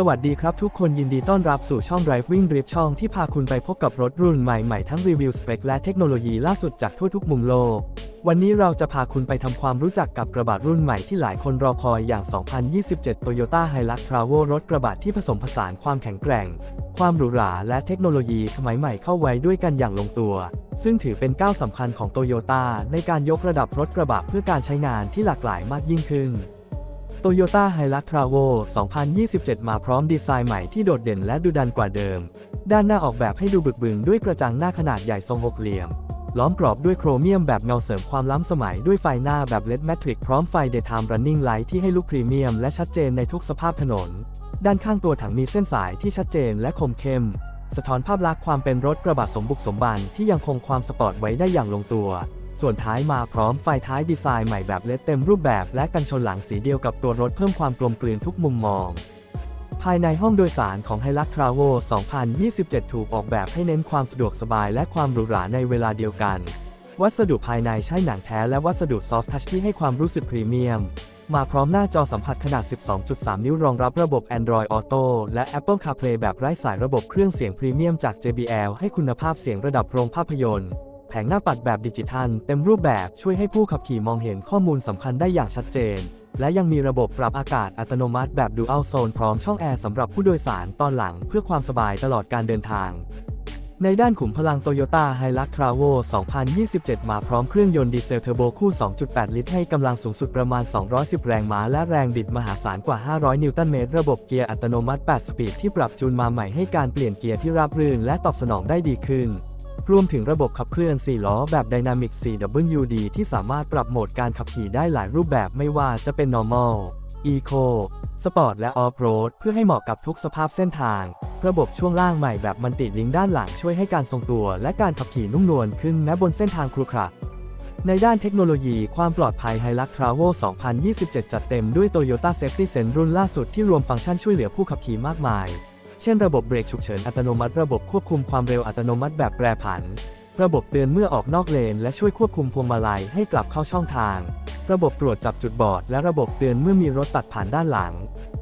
สวัสดีครับทุกคนยินดีต้อนรับสู่ช่อง Driving Drift ช่องที่พาคุณไปพบกับรถรุ่นใหม่ๆ ทั้งรีวิวสเปคและเทคโนโลยีล่าสุดจากทั่วทุกมุมโลก วันนี้เราจะพาคุณไปทำความรู้จักกับกระบะรุ่นใหม่ที่หลายคนรอคอยอย่าง 2027 Toyota Hilux Travo รถกระบะที่ผสมผสานความแข็งแกร่ง ความหรูหราและเทคโนโลยีสมัยใหม่เข้าไว้ด้วยกันอย่างลงตัว ซึ่งถือเป็นก้าวสำคัญของโตโยต้าในการยกระดับรถกระบะเพื่อการใช้งานที่หลากหลายมากยิ่งขึ้น Toyota Hilux Travo 2027 มาพร้อมดีไซน์ใหม่ที่โดดเด่นและดูดันกว่าเดิม ด้านหน้าออกแบบให้ดูบึกบึนด้วยกระจังหน้าขนาดใหญ่ทรงหกเหลี่ยม ล้อมกรอบด้วยโครเมียมแบบเงาเสริมความล้ำสมัยด้วยไฟหน้าแบบ LED Matrix พร้อมไฟ Daytime Running Light ที่ให้ลุคพรีเมียมและชัดเจนในทุกสภาพถนน ด้านข้างตัวถังมีเส้นสายที่ชัดเจนและคมเข้ม สะท้อนภาพลักษณ์ความเป็นรถกระบะสมบุกสมบันที่ยังคงความสปอร์ตไว้ได้อย่างลงตัว ส่วนท้ายมาพร้อมไฟท้ายดีไซน์ใหม่แบบเลดเต็มรูปแบบและกันชนหลังสีเดียวกับตัวรถเพิ่มความกลมกลืนทุกมุมมอง ภายในห้องโดยสารของ Hilux Travo 2027 ถูกออกแบบให้เน้นความสะดวกสบายและความหรูหราในเวลาเดียวกัน วัสดุภายในใช้หนังแท้และวัสดุซอฟท์ทัชที่ให้ความรู้สึกพรีเมียม มาพร้อมหน้าจอสัมผัสขนาด 12.3 นิ้วรองรับระบบ Android Auto และ Apple CarPlay แบบไร้สายระบบเครื่องเสียงพรีเมียมจาก JBL ให้คุณภาพเสียงระดับโรงภาพยนตร์ แผงหน้าปัดแบบดิจิทัล เต็มรูปแบบช่วยให้ผู้ขับขี่มองเห็นข้อมูลสำคัญได้อย่างชัดเจน และยังมีระบบปรับอากาศอัตโนมัติแบบ Dual Zone พร้อมช่องแอร์สำหรับผู้โดยสารตอนหลังเพื่อความสบายตลอดการเดินทาง ในด้านขุมพลัง Toyota Hilux Travo 2027 มาพร้อมเครื่องยนต์ดีเซลเทอร์โบคู่ 2.8 ลิตรให้กำลังสูงสุดประมาณ 210 แรงม้า และแรงบิดมหาศาลกว่า 500 นิวตันเมตร ระบบเกียร์อัตโนมัติ 8 สปีดที่ปรับจูนมาใหม่ให้การเปลี่ยนเกียร์ที่ราบรื่นและตอบสนองได้ดีขึ้น รวมถึงระบบขับเคลื่อน 4 ล้อแบบ Dynamic 4WD ที่สามารถปรับโหมดการขับขี่ได้หลายรูปแบบไม่ว่าจะเป็น Normal Eco Sport และ Off-road เพื่อให้เหมาะกับทุกสภาพเส้นทาง ระบบช่วงล่างใหม่แบบมันติลิงด้านหลังช่วยให้การทรงตัว และการขับขี่นุ่มนวลขึ้นแม้บนเส้นทางครุขระในด้านเทคโนโลยีความปลอดภัย Hilux Travo 2027 จัดเต็มด้วย Toyota Safety Sense รุ่นล่าสุดที่รวมฟังก์ชันช่วยเหลือผู้ขับขี่มากมาย เช่นระบบเบรกฉุกเฉินอัตโนมัติ ระบบควบคุมความเร็วอัตโนมัติแบบแปรผัน ระบบเตือนเมื่อออกนอกเลน และช่วยควบคุมพวงมาลัยให้กลับเข้าช่องทาง ระบบตรวจจับจุดบอด และระบบเตือนเมื่อมีรถตัดผ่านด้านหลัง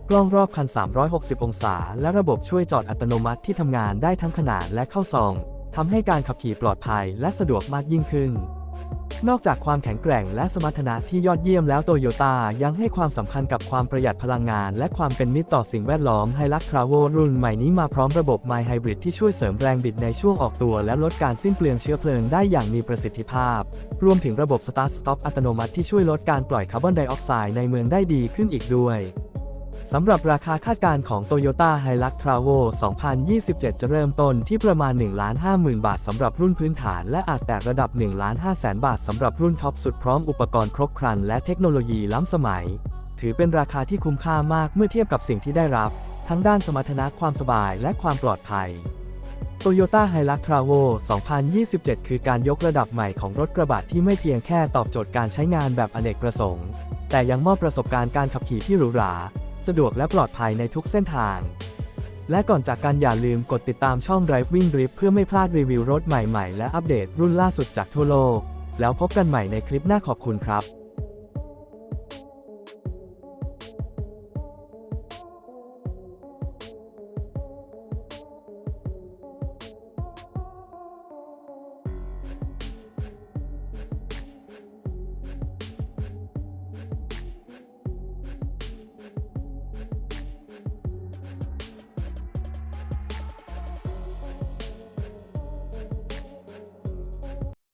กล้องรอบคัน 360 องศา และระบบช่วยจอดอัตโนมัติที่ทำงานได้ทั้งขนานและเข้าซองทำให้การขับขี่ปลอดภัยและสะดวกมากยิ่งขึ้น นอกจากความแข็งแกร่งและสมรรถนะที่ยอดเยี่ยมแล้วโตโยต้ายังให้ความสำคัญกับความประหยัดพลังงาน และความเป็นมิตรต่อสิ่งแวดล้อม Hilux Travo รุ่นใหม่นี้มาพร้อมระบบ My Hybrid ที่ช่วยเสริมแรงบิดในช่วงออกตัว และลดการสิ้นเปลืองเชื้อเพลิงได้อย่างมีประสิทธิภาพ รวมถึงระบบ Start Stop อัตโนมัติที่ช่วยลดการปล่อยคาร์บอนไดออกไซด์ในเมืองได้ดีขึ้นอีกด้วย สำหรับราคาคาดการณ์ของ Toyota Hilux Travo 2027 จะเริ่มต้นที่ประมาณ 1,50,000บาทสำหรับรุ่นพื้นฐาน และอาจแตะระดับ 1,500,000 บาทสำหรับรุ่นท็อปสุดพร้อมอุปกรณ์ครบครัน และเทคโนโลยีล้ำสมัย ถือเป็นราคาที่คุ้มค่ามากเมื่อเทียบกับสิ่งที่ได้รับ ทั้งด้านสมรรถนะความสบายและความปลอดภัย Toyota Hilux Travo 2027 คือการยกระดับใหม่ของรถกระบะที่ไม่เพียงแค่ตอบโจทย์การใช้งานแบบอเนกประสงค์ แต่ยังมอบประสบการณ์การขับขี่ที่หรูหรา สะดวกและปลอดภัยในทุกเส้นทาง และก่อนจากกันอย่าลืมกดติดตามช่อง Driving Drift เพื่อไม่พลาดรีวิวรถใหม่ๆ และอัปเดตรุ่นล่าสุดจากทั่วโลก แล้วพบกันใหม่ในคลิปหน้าขอบคุณครับ